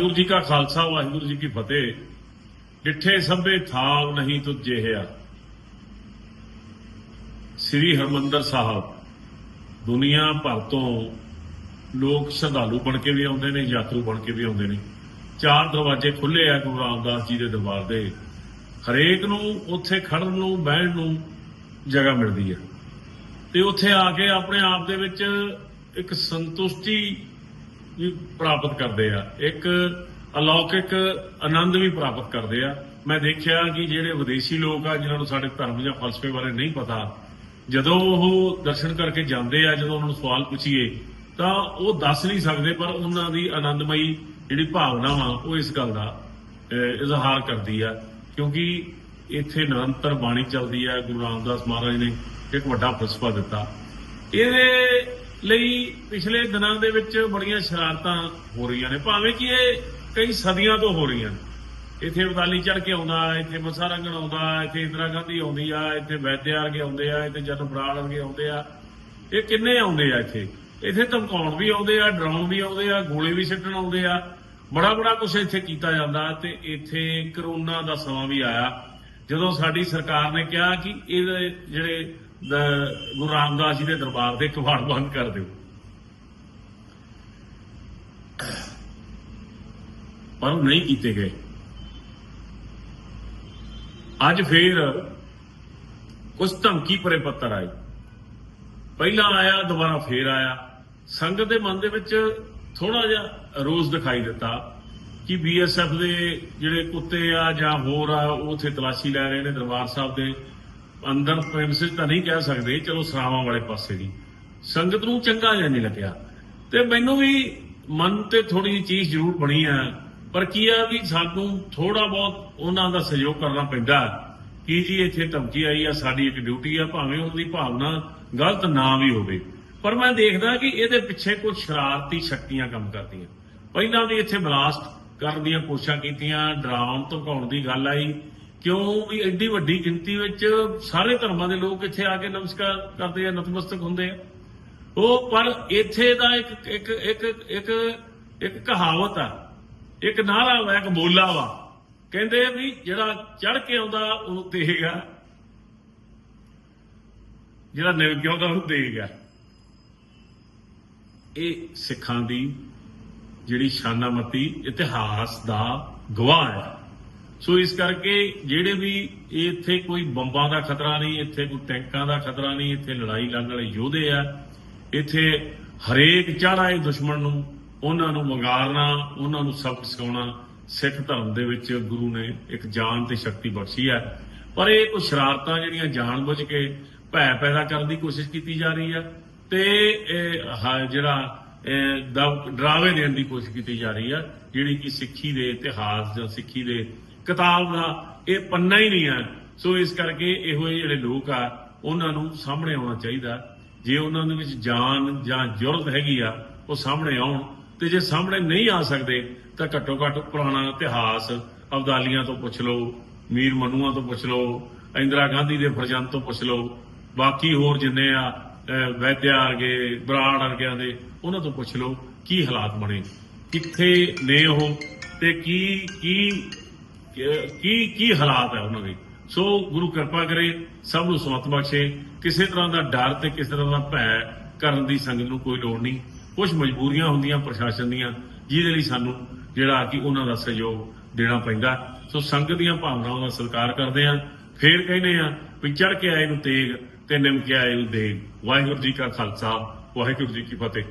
ਵਾਹਿਗੁਰੂ ਜੀ ਕਾ ਖਾਲਸਾ, ਵਾਹਿਗੁਰੂ ਜੀ ਕੀ ਫਤਿਹ। ਡਿੱਠੇ ਸਭੇ ਥਾਵ ਨਹੀਂ ਤੁਝੇ ਹੈ ਸ੍ਰੀ ਹਰਮੰਦਰ ਸਾਹਿਬ, ਦੁਨੀਆ ਭਰ ਤੋਂ ਲੋਕ ਸ਼ਰਧਾਲੂ ਬਣ ਕੇ ਵੀ ਆਉਂਦੇ ਨੇ, ਯਾਤਰੂ ਬਣ ਕੇ ਵੀ ਆਉਂਦੇ ਨੇ। ਚਾਰ ਦਰਵਾਜ਼ੇ ਖੁੱਲੇ ਆ ਗੁਰੂ ਰਾਮਦਾਸ ਜੀ ਦੇ ਦਰਬਾਰ ਦੇ। ਹਰੇਕ ਨੂੰ ਉੱਥੇ ਖੜਨ ਨੂੰ, ਬਹਿਣ ਨੂੰ ਜਗ੍ਹਾ ਮਿਲਦੀ ਹੈ ਤੇ ਉੱਥੇ ਆ ਕੇ ਆਪਣੇ ਆਪ ਦੇ ਵਿੱਚ ਇੱਕ ਸੰਤੁਸ਼ਟੀ ਵੀ ਪ੍ਰਾਪਤ ਕਰਦੇ ਆ। ਇੱਕ ਅਲੌਕਿਕ ਆਨੰਦ ਵੀ ਪ੍ਰਾਪਤ ਕਰਦੇ ਆ। ਮੈਂ ਦੇਖਿਆ ਕਿ ਜਿਹੜੇ ਵਿਦੇਸ਼ੀ ਲੋਕ ਆ, ਜਿਨ੍ਹਾਂ ਨੂੰ ਸਾਡੇ ਧਰਮ ਜਾਂ ਫਲਸਫੇ ਬਾਰੇ ਨਹੀਂ ਪਤਾ, ਜਦੋਂ ਉਹ ਦਰਸ਼ਨ ਕਰਕੇ ਜਾਂਦੇ ਆ, ਜਦੋਂ ਉਹਨਾਂ ਨੂੰ ਸਵਾਲ ਪੁੱਛੀਏ, ਤਾਂ ਉਹ ਦੱਸ ਨਹੀਂ ਸਕਦੇ, ਪਰ ਉਹਨਾਂ ਦੀ ਆਨੰਦਮਈ ਜਿਹੜੀ ਭਾਵਨਾ ਵਾ, ਉਹ ਇਸ ਗੱਲ ਦਾ ਇਜ਼ਹਾਰ ਕਰਦੀ ਆ। ਕਿਉਂਕਿ ਇੱਥੇ ਨਿਰੰਤਰ ਬਾਣੀ ਚੱਲਦੀ ਆ, ਗੁਰੂ ਰਾਮਦਾਸ ਮਹਾਰਾਜ ਨੇ ਇੱਕ ਵੱਡਾ ਫਲਸਫਾ ਦਿੱਤਾ। ਇਹਦੇ ਲਈ ਪਿਛਲੇ ਦਿਨਾਂ ਦੇ ਵਿੱਚ ਬੜੀਆਂ ਸ਼ਰਾਰਤਾਂ ਹੋ ਰਹੀਆਂ ਨੇ। ਭਾਵੇਂ ਕਿ ਇਹ ਕਈ ਸਦੀਆਂ ਤੋਂ ਹੋ ਰਹੀਆਂ ਨੇ। ਇੱਥੇ ਅਬਦਾਲੀ ਚੜ ਕੇ ਆਉਂਦਾ, ਇੱਥੇ ਮਸਾ ਰੰਗਣ ਆਉਂਦਾ, ਇੱਥੇ ਇੰਦਰਾ ਗਾਂਧੀ ਆਉਂਦੀ ਆ, ਇੱਥੇ ਵੈਦਿਆ ਵਰਗੇ ਆਉਂਦੇ ਆ, ਇੱਥੇ ਜਨ ਬਰਾੜ ਵਰਗੇ ਆਉਂਦੇ ਆ। ਇਹ ਕਿੰਨੇ ਆਉਂਦੇ ਆ ਇੱਥੇ? ਇੱਥੇ ਧਮਕਾਉਣ ਵੀ ਆਉਂਦੇ ਆ, ਡਰਾਉਣ ਵੀ ਆਉਂਦੇ ਆ, ਗੋਲੇ ਵੀ ਸਿੱਟਣ ਆਉਂਦੇ ਆ। ਬੜਾ ਬੜਾ ਕੁਝ ਇੱਥੇ ਕੀਤਾ ਜਾਂਦਾ ਤੇ ਇੱਥੇ ਕਰੋਨਾ ਦਾ ਸਮਾਂ ਵੀ ਆਇਆ। ਜਦੋਂ ਸਾਡੀ ਸਰਕਾਰ ਨੇ ਕਿਹਾ ਕਿ ਇਹਦੇ ਜਿਹੜੇ ਗੁਰੂ ਰਾਮਦਾਸ ਜੀ ਦੇ ਦਰਬਾਰ ਦੇ ਕਵਾੜ ਬੰਦ ਕਰ ਦਿਓ। ਪਰ ਉਹ ਨਹੀਂ ਕੀਤੇ ਗਏ। ਅੱਜ ਫੇਰ ਕੁਝ ਧਮਕੀ ਪਰੇ ਪੱਤਰ ਆਏ। ਪਹਿਲਾਂ ਆਇਆ, ਦੁਬਾਰਾ ਫੇਰ ਆਇਆ। ਸੰਗਤ ਦੇ ਮਨ ਦੇ ਵਿੱਚ ਥੋੜਾ ਜਿਹਾ ਰੋਜ਼ ਦਿਖਾਈ ਦਿੱਤਾ ਕਿ ਬੀਐਸਐਫ ਦੇ ਜਿਹੜੇ ਕੁੱਤੇ ਆ ਜਾਂ ਹੋਰ ਆ, ਉਹ ਉੱਥੇ ਤਲਾਸ਼ੀ ਲੈ ਰਹੇ ਨੇ ਦਰਬਾਰ ਸਾਹਿਬ ਦੇ। ਅੰਦਰ ਪ੍ਰੈਮਿਸਿਸ ਤਾਂ ਨਹੀਂ ਕਹਿ ਸਕਦੇ, ਚਲੋ ਸਰਾਵਾਂ ਵਾਲੇ ਪਾਸੇ ਦੀ ਸੰਗਤ ਨੂੰ ਚੰਗਾ ਜਿਹਾ ਨਹੀਂ ਲੱਗਿਆ। ਤੇ ਮੈਨੂੰ ਵੀ ਮਨ ਤੇ ਥੋੜੀ ਜਿਹੀ ਚੀਜ਼ ਜ਼ਰੂਰ ਬਣੀ ਆ, ਪਰ ਕੀ ਆ ਵੀ ਸਾਨੂੰ ਥੋੜਾ ਬਹੁਤ ਉਹਨਾਂ ਦਾ ਸਹਿਯੋਗ ਕਰਨਾ ਪੈਂਦਾ। ਕਿ ਜੀ ਇੱਥੇ ਧਮਕੀ ਆਈ ਆ, ਸਾਡੀ ਇੱਕ ਡਿਊਟੀ ਆ, ਭਾਵੇਂ ਉਹਦੀ ਭਾਵਨਾ ਗਲਤ ਨਾ ਵੀ ਹੋਵੇ। ਪਰ ਮੈਂ ਦੇਖਦਾ ਕਿ ਇਹਦੇ ਪਿੱਛੇ ਕੁਝ ਸ਼ਰਾਰਤੀ ਸ਼ਕਤੀਆਂ ਕੰਮ ਕਰਦੀਆਂ। ਪਹਿਲਾਂ ਵੀ ਇੱਥੇ ਬਲਾਸਟ ਕਰਨ ਦੀਆਂ ਕੋਸ਼ਿਸ਼ਾਂ ਕੀਤੀਆਂ, ਡਰਾਉਣ, ਧਮਕਾਉਣ ਦੀ ਗੱਲ ਆਈ। ਕਿਉਂ ਵੀ ਐਡੀ ਵੱਡੀ ਗਿਣਤੀ ਵਿੱਚ ਸਾਰੇ ਧਰਮਾਂ ਦੇ ਲੋਕ ਇੱਥੇ ਆ ਕੇ ਨਮਸਕਾਰ ਕਰਦੇ ਆ, ਨਤਮਸਤਕ ਹੁੰਦੇ ਆ। ਉਹ ਪਰ ਇੱਥੇ ਦਾ ਇੱਕ ਇੱਕ ਇੱਕ ਇੱਕ ਇੱਕ ਕਹਾਵਤ ਆ, ਇੱਕ ਨਾਰਾ ਵਾ, ਇੱਕ ਬੋਲਾ ਵਾ। ਕਹਿੰਦੇ ਵੀ ਜਿਹੜਾ ਚੜ ਕੇ ਆਉਂਦਾ, ਉਹਨੂੰ ਤੇਗਾ ਜਿਹੜਾ ਨਿਵ ਕੇ ਆਉਂਦਾ, ਉਹਨੂੰ ਤੇਗਾ ਇਹ ਸਿੱਖਾਂ ਦੀ ਜਿਹੜੀ ਸ਼ਾਨਾਮਤੀ ਇਤਿਹਾਸ ਦਾ ਗਵਾਹ ਹੈ ਸੋ ਇਸ ਕਰਕੇ ਜਿਹੜੇ ਵੀ ਇੱਥੇ ਕੋਈ ਬੰਬਾਂ ਦਾ ਖਤਰਾ ਨਹੀਂ, ਇੱਥੇ ਕੋਈ ਟੈਂਕਾਂ ਦਾ ਖਤਰਾ ਨਹੀਂ, ਇੱਥੇ ਲੜਾਈ ਲੜਨ ਵਾਲੇ ਯੋਧੇ ਆ, ਇੱਥੇ ਹਰੇਕ ਚੜ੍ਹਾਏ ਦੁਸ਼ਮਣ ਨੂੰ, ਉਹਨਾਂ ਨੂੰ ਵੰਗਾਰਨਾ, ਉਹਨਾਂ ਨੂੰ ਸਬਕ ਸਿਖਾਉਣਾ, ਸਿੱਖ ਧਰਮ ਦੇ ਵਿੱਚ ਗੁਰੂ ਨੇ ਇੱਕ ਜਾਨ ਤੇ ਸ਼ਕਤੀ ਬਖਸ਼ੀ ਹੈ ਪਰ ਇਹ ਕੁਝ ਸ਼ਰਾਰਤਾਂ ਜਿਹੜੀਆਂ ਜਾਣਬੁੱਝ ਕੇ ਭੈ ਪੈਦਾ ਕਰਨ ਦੀ ਕੋਸ਼ਿਸ਼ ਕੀਤੀ ਜਾ ਰਹੀ ਹੈ ਤੇ ਜਿਹੜਾ ਡਰਾਵੇ ਦੇਣ ਦੀ ਕੋਸ਼ਿਸ਼ ਕੀਤੀ ਜਾ ਰਹੀ ਹੈ ਜਿਹੜੀ ਕਿ ਸਿੱਖੀ ਦੇ ਇਤਿਹਾਸ ਜਾਂ ਸਿੱਖੀ ਦੇ ਕਿਤਾਬ ਦਾ ਇਹ ਪੰਨਾ ਹੀ ਨਹੀਂ ਹੈ। ਸੋ ਇਸ ਕਰਕੇ ਇਹੋ ਜਿਹੇ ਜਿਹੜੇ ਲੋਕ ਆ, ਉਹਨਾਂ ਨੂੰ ਸਾਹਮਣੇ ਆਉਣਾ ਚਾਹੀਦਾ। ਜੇ ਉਹਨਾਂ ਦੇ ਵਿੱਚ ਜਾਨ ਜਾਂ ਜੁਰਤ ਹੈਗੀ ਆ, ਉਹ ਸਾਹਮਣੇ ਆਉਣ। ਤੇ ਜੇ ਸਾਹਮਣੇ ਨਹੀਂ ਆ ਸਕਦੇ, ਤਾਂ ਘੱਟੋ ਘੱਟ ਪੁਰਾਣਾ ਇਤਿਹਾਸ ਅਬਦਾਲੀਆਂ ਤੋਂ ਪੁੱਛ ਲਓ, ਮੀਰ ਮਨੂਆਂ ਤੋਂ ਪੁੱਛ ਲਓ, ਇੰਦਰਾ ਗਾਂਧੀ ਦੇ ਫਰਜ਼ੰਦ ਤੋਂ ਪੁੱਛ ਲਓ, ਬਾਕੀ ਹੋਰ ਜਿੰਨੇ ਆ ਵੈਦਿਆ ਵਰਗੇ, ਬਰਾੜ ਵਰਗਿਆਂ ਦੇ, ਉਹਨਾਂ ਤੋਂ ਪੁੱਛ ਲਓ, ਕੀ ਹਾਲਾਤ ਬਣੇ, ਕਿੱਥੇ ਨੇ ਉਹ ਤੇ ਕੀ ਕੀ ਕੀ ਕੀ ਹਾਲਾਤ ਹੈ ਉਹਨਾਂ ਦੇ? ਸੋ ਗੁਰੂ ਕਿਰਪਾ ਕਰੇ, ਸਭ ਨੂੰ ਸਮਤ ਬਖਸ਼ੇ। ਕਿਸੇ ਤਰ੍ਹਾਂ ਦਾ ਡਰ ਤੇ ਕਿਸੇ ਤਰ੍ਹਾਂ ਦਾ ਭੈ ਕਰਨ ਦੀ ਸੰਗਤ ਨੂੰ ਕੋਈ ਲੋੜ ਨਹੀਂ। ਕੁਝ ਮਜਬੂਰੀਆਂ ਹੁੰਦੀਆਂ ਪ੍ਰਸ਼ਾਸਨ ਦੀਆਂ, ਜਿਹਦੇ ਲਈ ਸਾਨੂੰ ਜਿਹੜਾ ਕਿ ਉਹਨਾਂ ਦਾ ਸਹਿਯੋਗ ਦੇਣਾ ਪੈਂਦਾ। ਸੋ ਸੰਗਤ ਦੀਆਂ ਭਾਵਨਾਵਾਂ ਦਾ ਸਤਿਕਾਰ ਕਰਦੇ ਆ ਫੇਰ ਕਹਿੰਦੇ ਆ ਵੀ ਚੜ ਕੇ ਆਏ ਨੂੰ ਤੇਗ ਤੇ ਨਿਮ ਕੇ ਆਏ ਨੂੰ ਦੇਗ। ਵਾਹਿਗੁਰੂ ਜੀ ਕਾ ਖਾਲਸਾ, ਵਾਹਿਗੁਰੂ ਜੀ ਕੀ ਫਤਿਹ।